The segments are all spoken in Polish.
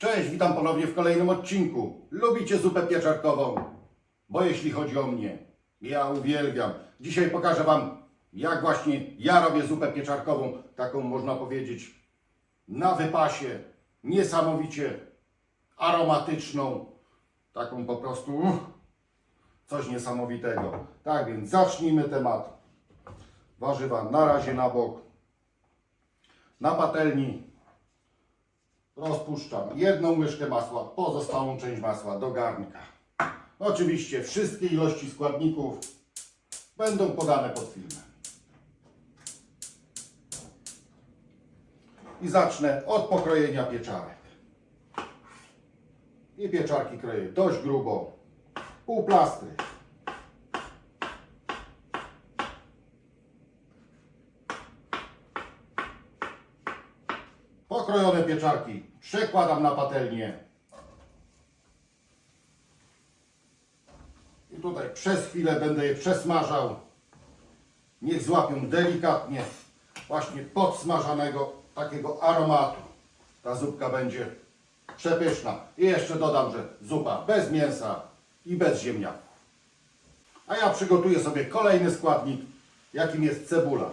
Cześć, witam ponownie w kolejnym odcinku. Lubicie zupę pieczarkową? Bo jeśli chodzi o mnie, ja uwielbiam. Dzisiaj pokażę Wam, jak właśnie ja robię zupę pieczarkową, taką można powiedzieć na wypasie, niesamowicie aromatyczną, taką po prostu coś niesamowitego. Tak więc zacznijmy temat. Warzywa na razie na bok. Na patelni rozpuszczam jedną łyżkę masła, pozostałą część masła do garnka. Oczywiście wszystkie ilości składników będą podane pod filmem. I zacznę od pokrojenia pieczarek. I pieczarki kroję dość grubo, pół plastry. Pokrojone pieczarki przekładam na patelnię. I tutaj przez chwilę będę je przesmażał. Niech złapią delikatnie właśnie podsmażanego takiego aromatu. Ta zupka będzie przepyszna. I jeszcze dodam, że zupa bez mięsa i bez ziemniaków. A ja przygotuję sobie kolejny składnik, jakim jest cebula.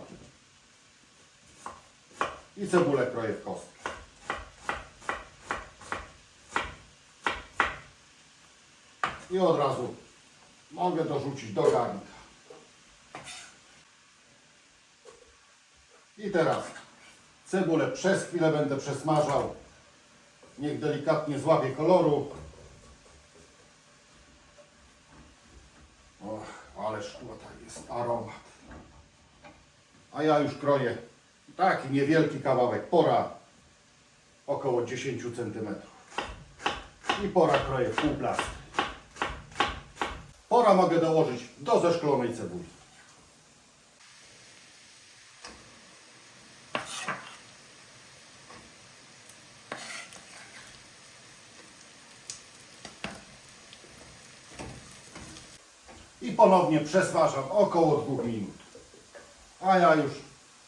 I cebulę kroję w kostki. I od razu mogę dorzucić do garnka. I teraz cebulę przez chwilę będę przesmażał. Niech delikatnie złapie koloru. Och, ależ tutaj jest aromat. A ja już kroję taki niewielki kawałek pora, około 10 cm. I pora kroję pół plastry. Pora mogę dołożyć do zeszklonej cebuli. I ponownie przesmażam około 2 minut. A ja już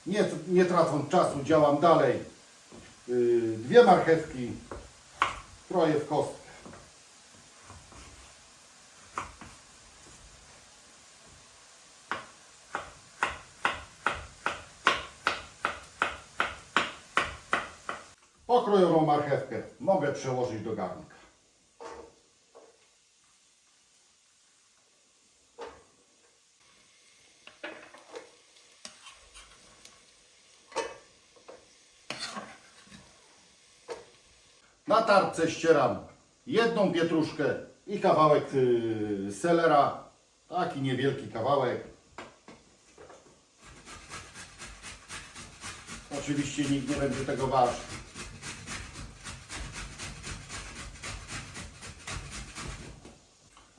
nie, nie tracąc czasu działam dalej. Yy, dwie marchewki kroję w kostkę. Pokrojoną marchewkę mogę przełożyć do garnka. Na tarce ścieram jedną pietruszkę i kawałek yy, selera. Taki niewielki kawałek. Oczywiście nikt nie będzie tego ważył.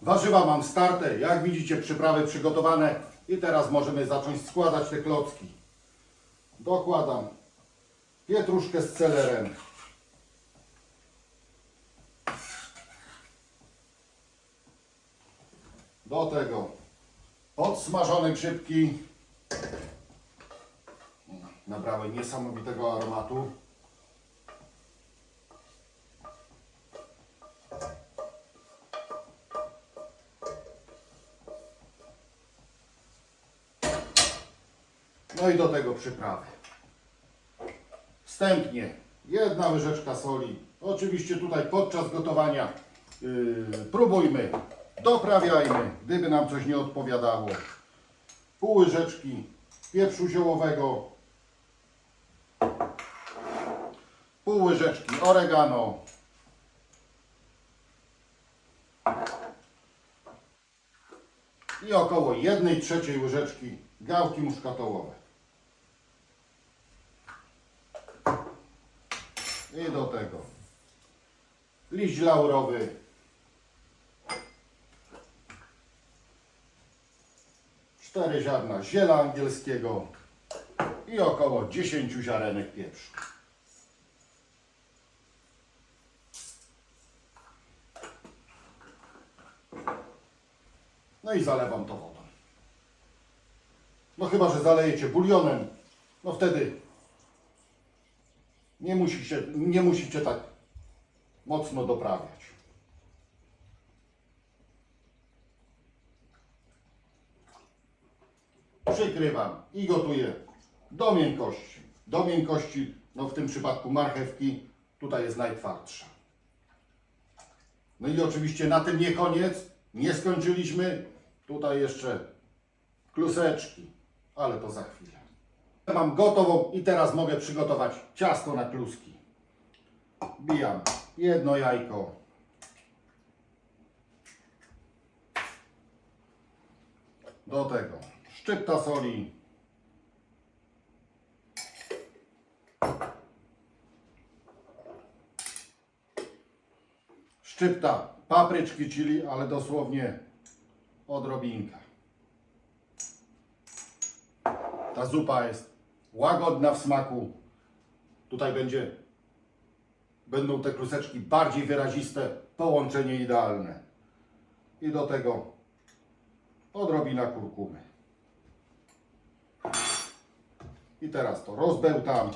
Warzywa mam starte, jak widzicie przyprawy przygotowane i teraz możemy zacząć składać te klocki. Dokładam pietruszkę z celerem. Do tego podsmażone grzybki. Nabrały niesamowitego aromatu. No i do tego przyprawy. Wstępnie jedna łyżeczka soli. Oczywiście tutaj podczas gotowania yy, próbujmy, doprawiajmy, gdyby nam coś nie odpowiadało. Pół łyżeczki pieprzu ziołowego. Pół łyżeczki oregano. I około 1 trzeciej łyżeczki gałki muszkatołowe. I do tego liść laurowy. Cztery ziarna ziela angielskiego i około 10 ziarenek pieprzu. No i zalewam to wodą. No chyba, że zalejecie bulionem, no wtedy nie musicie, nie musicie tak mocno doprawiać. Przykrywam i gotuję do miękkości. Do miękkości, no w tym przypadku marchewki, tutaj jest najtwardsza. No i oczywiście na tym nie koniec, nie skończyliśmy. Tutaj jeszcze kluseczki, ale to za chwilę. Mam gotową i teraz mogę przygotować ciasto na kluski. Bijam jedno jajko. Do tego szczypta soli. Szczypta papryczki chili, ale dosłownie odrobinka. Ta zupa jest łagodna w smaku. Tutaj będzie, będą te kluseczki bardziej wyraziste, połączenie idealne. I do tego odrobina kurkumy. I teraz to rozbełtam.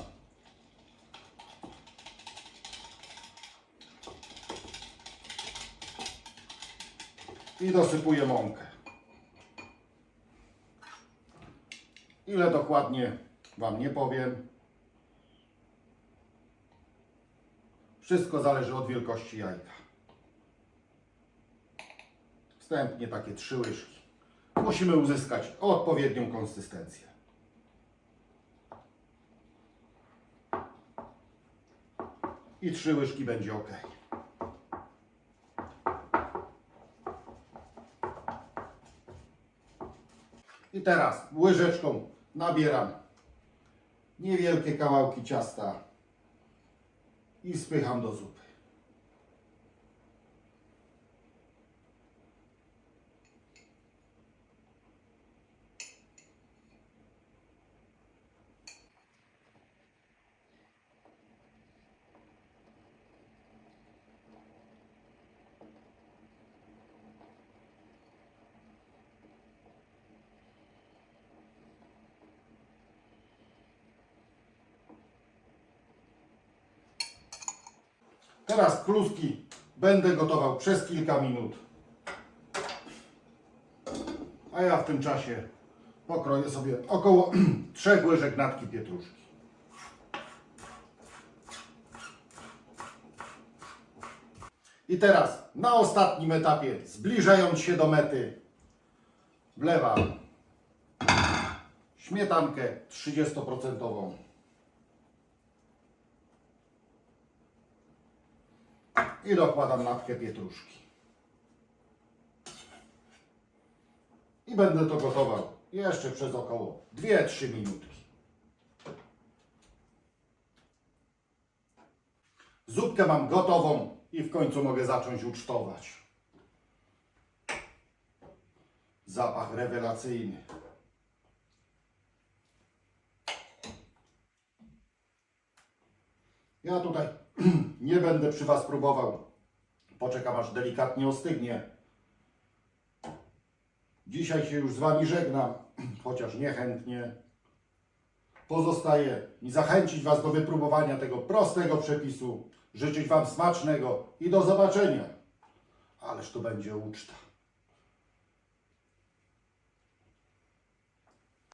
I dosypuję mąkę. Ile dokładnie Wam nie powiem. Wszystko zależy od wielkości jajka. Wstępnie takie trzy łyżki. Musimy uzyskać odpowiednią konsystencję. I trzy łyżki będzie ok. I teraz łyżeczką nabieram niewielkie kawałki ciasta i spycham do zupy. Teraz kluski będę gotował przez kilka minut. A ja w tym czasie pokroję sobie około 3 łyżek natki pietruszki. I teraz na ostatnim etapie, zbliżając się do mety, wlewam śmietankę 30%. I dokładam natkę pietruszki. I będę to gotował jeszcze przez około 2-3 minutki. Zupkę mam gotową i w końcu mogę zacząć ucztować. Zapach rewelacyjny. Ja tutaj będę przy Was próbował. Poczekam aż delikatnie ostygnie. Dzisiaj się już z Wami żegnam, chociaż niechętnie. Pozostaje mi zachęcić Was do wypróbowania tego prostego przepisu, życzyć Wam smacznego i do zobaczenia. Ależ to będzie uczta.